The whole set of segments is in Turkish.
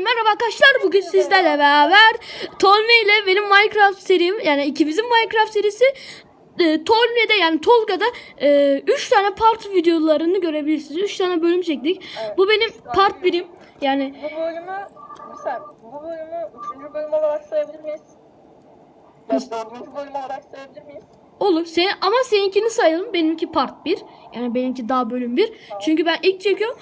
Merhaba arkadaşlar bugün sizlerle beraber Tolme ile benim Minecraft serim yani ikimizin Minecraft serisi e, Tolme'de yani Tolga'da 3 tane part videolarını görebilirsiniz. 3 tane bölüm çektik. Evet. Bu benim part birim yani Bu bölümü, saniye, bu bölümü üçüncü bölüm olarak sayabilir miyiz? Ya dördüncü bölüm olarak sayabilir miyiz? olur. Sen, ama seninkini sayalım. Benimki part 1. Yani benimki daha bölüm 1. Çünkü ben ilk çekiyorum.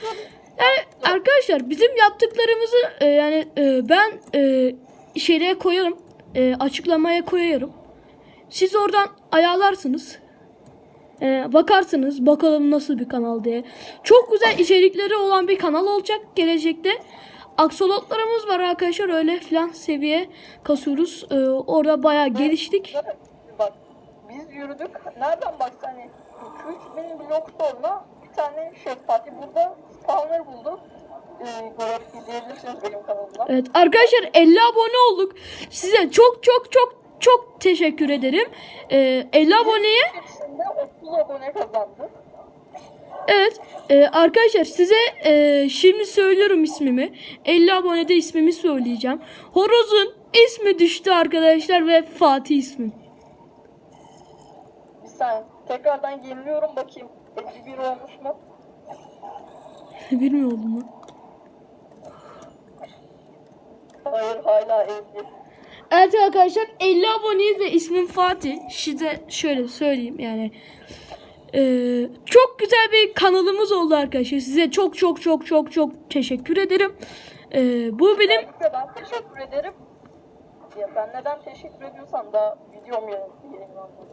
Yani arkadaşlar bizim yaptıklarımızı e, yani e, ben e, şeye koyarım. E, açıklamaya koyarım. Siz oradan ayarlarsınız. E, bakarsınız bakalım nasıl bir kanal diye. Çok güzel içerikleri olan bir kanal olacak gelecekte. Aksolotlarımız var arkadaşlar öyle filan seviye kasıyoruz. E, orada bayağı geliştik. Bak, biz yürüdük. Nereden baksan hani 3000 blok sonra tane Fatih burada spawner buldu. Ee, izleyebilirsiniz benim. Evet arkadaşlar 50 abone olduk. Size çok çok çok çok teşekkür ederim. Ee, 50 aboneye İçerisinde 30 abone kazandı. evet e, arkadaşlar size e, şimdi söylüyorum ismimi. 50 abonede ismimi söyleyeceğim. Horoz'un ismi düştü arkadaşlar ve Fatih ismi. Bir saniye. Tekrardan yeniliyorum bakayım. 51 olmuş mu? Bilmiyordum mu? Hayır hala 50. Evet arkadaşlar 50 aboneyiz ve ismim Fatih. Size şöyle söyleyeyim yani. Ee, çok güzel bir kanalımız oldu arkadaşlar. Size çok çok çok çok çok teşekkür ederim. Ee, bu benim ben teşekkür ederim. Ya ben neden teşekkür ediyorsam da videom yayınlandı.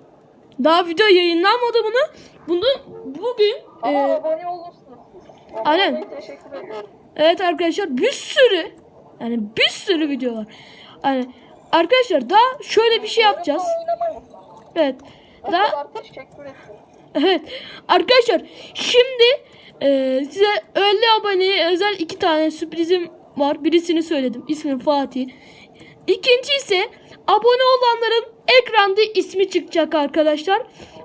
Daha video yayınlanmadı bunu. Bunu bugün Ama e, abone olursunuz aynen. teşekkür ediyorum. evet arkadaşlar bir sürü yani bir sürü video var. Yani arkadaşlar daha şöyle bir şey yapacağız. Evet. Daha. Evet. Arkadaşlar şimdi e, size 50 aboneye özel iki tane sürprizim var. Birisini söyledim. İsmim Fatih. İkinci ise abone olanların ekranda ismi çıkacak arkadaşlar.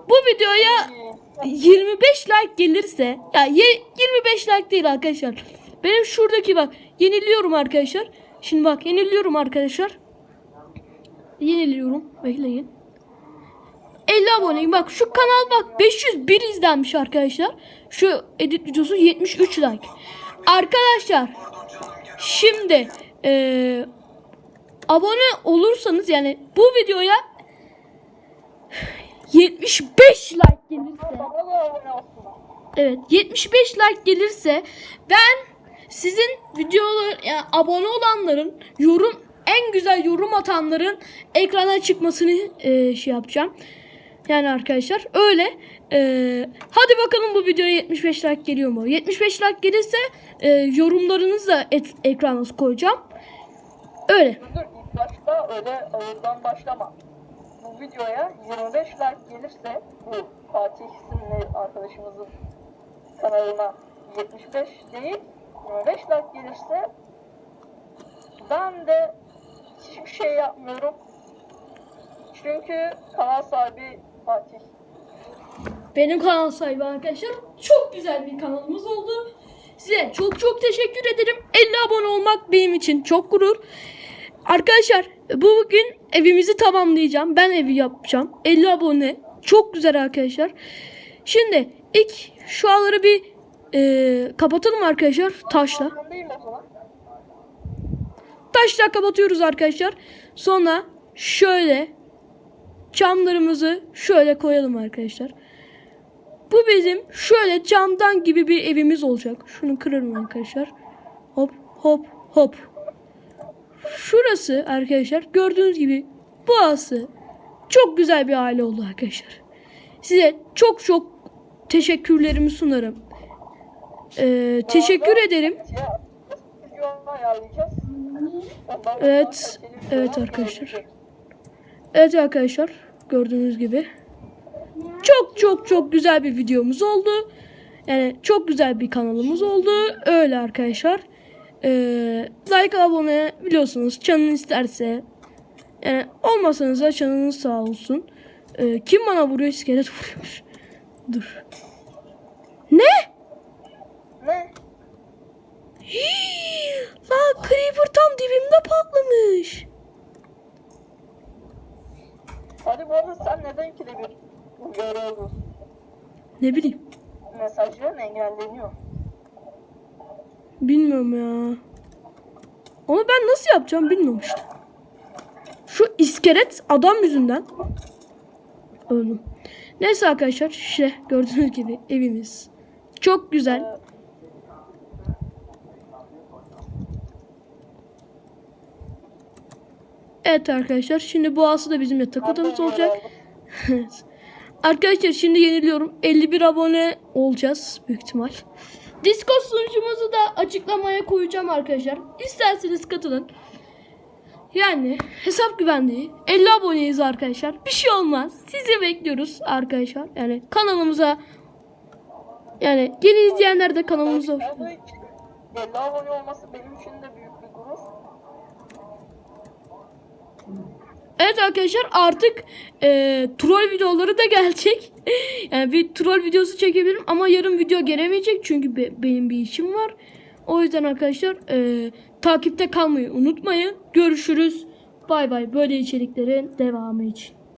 Bu videoya 25 like gelirse ya ye- 25 like değil arkadaşlar. Benim şuradaki bak yeniliyorum arkadaşlar. Şimdi bak yeniliyorum arkadaşlar. Yeniliyorum. Bekleyin. 50 aboneyim. Bak şu kanal bak 501 izlenmiş arkadaşlar. Şu edit videosu 73 like. Arkadaşlar şimdi eee, abone olursanız yani bu videoya 75 like gelirse. Evet 75 like gelirse ben sizin videolar yani abone olanların yorum en güzel yorum atanların ekrana çıkmasını e, şey yapacağım. Yani arkadaşlar öyle. E, hadi bakalım bu videoya 75 like geliyor mu? 75 like gelirse e, yorumlarınızı da et, ekrana koyacağım. Öyle. Başta öyle ağırdan başlama. Bu videoya 25 like gelirse bu Fatih isimli arkadaşımızın kanalına 75 değil 25 like gelirse ben de hiçbir şey yapmıyorum. Çünkü kanal sahibi Fatih. Benim kanal sahibi arkadaşlar. Çok güzel bir kanalımız oldu. Size çok çok teşekkür ederim. 50 abone olmak benim için çok gurur. Arkadaşlar bugün evimizi tamamlayacağım. Ben evi yapacağım. 50 abone. Çok güzel arkadaşlar. Şimdi ilk şu ağları bir e, kapatalım arkadaşlar taşla. Taşla kapatıyoruz arkadaşlar. Sonra şöyle camlarımızı şöyle koyalım arkadaşlar. Bu bizim şöyle camdan gibi bir evimiz olacak. Şunu kırarım arkadaşlar. Hop hop hop. Şurası arkadaşlar gördüğünüz gibi burası çok güzel bir aile oldu arkadaşlar. Size çok çok teşekkürlerimi sunarım. Ee, teşekkür ederim. Evet, evet arkadaşlar. Evet arkadaşlar gördüğünüz gibi çok çok çok güzel bir videomuz oldu. Yani çok güzel bir kanalımız oldu. Öyle arkadaşlar. Ee, like abone biliyorsunuz canınız isterse. Yani olmasanız da canınız sağ olsun. Ee, kim bana vuruyor? İskelet vuruyor. Dur. Ne? Ne? Hii, la creeper tam dibimde patlamış. Hadi bu sen neden ki de Ne bileyim. Mesajların engelleniyor. Bilmiyorum ya. Onu ben nasıl yapacağım bilmiyorum işte. Şu iskelet adam yüzünden öldüm. Neyse arkadaşlar işte gördüğünüz gibi evimiz. Çok güzel. Evet arkadaşlar şimdi bu ası da bizim yatak odamız olacak. Arkadaşlar şimdi yeniliyorum. 51 abone olacağız büyük ihtimal. Discord sunucumuzu da açıklamaya koyacağım arkadaşlar. İsterseniz katılın. Yani hesap güvenliği 50 aboneyiz arkadaşlar. Bir şey olmaz. Sizi bekliyoruz arkadaşlar. Yani kanalımıza yani yeni izleyenler de kanalımıza hoş için 50 abone olması benim için de büyük bir gurur. Evet arkadaşlar artık e, troll videoları da gelecek. yani bir troll videosu çekebilirim ama yarın video gelemeyecek çünkü be- benim bir işim var. O yüzden arkadaşlar e, takipte kalmayı unutmayın. Görüşürüz. Bay bay böyle içeriklerin devamı için.